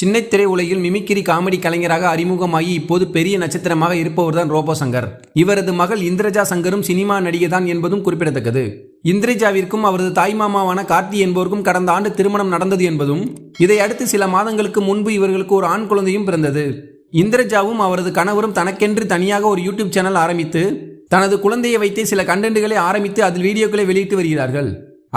சின்ன திரை உலகில் மிமிக்கிரி காமெடி கலைஞராக அறிமுகமாகி இப்போது பெரிய நட்சத்திரமாக இருப்பவர்தான் ரோபோ சங்கர். இவரது மகள் இந்திரஜா சங்கரும் சினிமா நடிகைதான் என்பதும் குறிப்பிடத்தக்கது. இந்திரஜாவிற்கும் அவரது தாய்மாமாவான கார்த்தி என்பவருக்கும் கடந்த ஆண்டு திருமணம் நடந்தது என்பதும் இதை அடுத்து சில மாதங்களுக்கு முன்பு இவர்களுக்கு ஒரு ஆண் குழந்தையும் பிறந்தது. இந்திரஜாவும் அவரது கணவரும் தனக்கென்று தனியாக ஒரு யூடியூப் சேனல் ஆரம்பித்து தனது குழந்தையை வைத்தே சில கண்டென்ட்களை ஆரம்பித்து அதில் வீடியோக்களை வெளியிட்டு வருகிறார்கள்.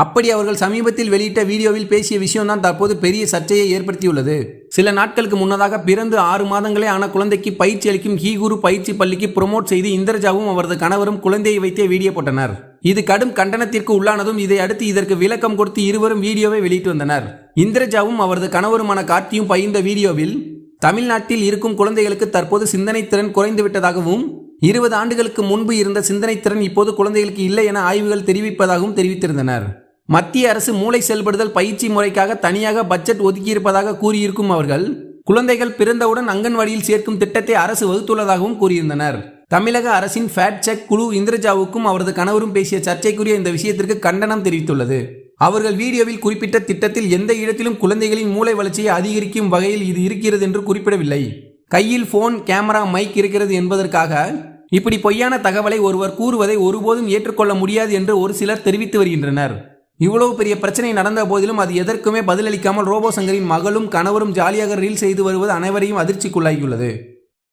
அப்படி அவர்கள் சமீபத்தில் வெளியிட்ட வீடியோவில் பேசிய விஷயம்தான் தற்போது பெரிய சர்ச்சையை ஏற்படுத்தியுள்ளது. சில நாட்களுக்கு முன்னதாக பிறந்து ஆறு மாதங்களே ஆன குழந்தைக்கு பயிற்சி அளிக்கும் ஹீகுரு பயிற்சி பள்ளிக்கு ப்ரோமோட் செய்து இந்திரஜாவும் அவரது கணவரும் குழந்தையை வைத்தே வீடியோ போட்டனர். இது கடும் கண்டனத்திற்கு உள்ளானதும் இதை அடுத்து இதற்கு விளக்கம் கொடுத்து இருவரும் வீடியோவை வெளியிட்டு வந்தனர். இந்திரஜாவும் அவரது கணவருமான கார்த்தியும் பகிர்ந்த வீடியோவில் தமிழ்நாட்டில் இருக்கும் குழந்தைகளுக்கு தற்போது சிந்தனை திறன் குறைந்துவிட்டதாகவும் இருபது ஆண்டுகளுக்கு முன்பு இருந்த சிந்தனை திறன் இப்போது குழந்தைகளுக்கு இல்லை என ஆய்வுகள் தெரிவிப்பதாகவும் தெரிவித்திருந்தனர். மத்திய அரசு மூளை செயல்படுதல் பயிற்சி முறைக்காக தனியாக பட்ஜெட் ஒதுக்கியிருப்பதாக கூறியிருக்கும் அவர்கள் குழந்தைகள் பிறந்தவுடன் அங்கன்வாடியில் சேர்க்கும் திட்டத்தை அரசு வகுத்துள்ளதாகவும் கூறியிருந்தனர். தமிழக அரசின் ஃபேட் செக் குழு இந்திரஜாவுக்கும் அவரது கணவரும் பேசிய சர்ச்சைக்குரிய இந்த விஷயத்திற்கு கண்டனம் தெரிவித்துள்ளது. அவர்கள் வீடியோவில் குறிப்பிட்ட திட்டத்தில் எந்த இடத்திலும் குழந்தைகளின் மூளை வளர்ச்சியை அதிகரிக்கும் வகையில் இது இருக்கிறது என்று குறிப்பிடவில்லை. கையில் போன் கேமரா மைக் இருக்கிறது என்பதற்காக இப்படி பொய்யான தகவலை ஒருவர் கூறுவதை ஒருபோதும் ஏற்றுக்கொள்ள முடியாது என்று ஒரு சிலர் தெரிவித்து வருகின்றனர். இவ்வளவு பெரிய பிரச்சனை நடந்த போதிலும் அது எதற்குமே பதிலளிக்காமல் ரோபோ சங்கரின் மகளும் கணவரும் ஜாலியாக ரீல் செய்து வருவது அனைவரையும் அதிர்ச்சிக்குள்ளாகியுள்ளது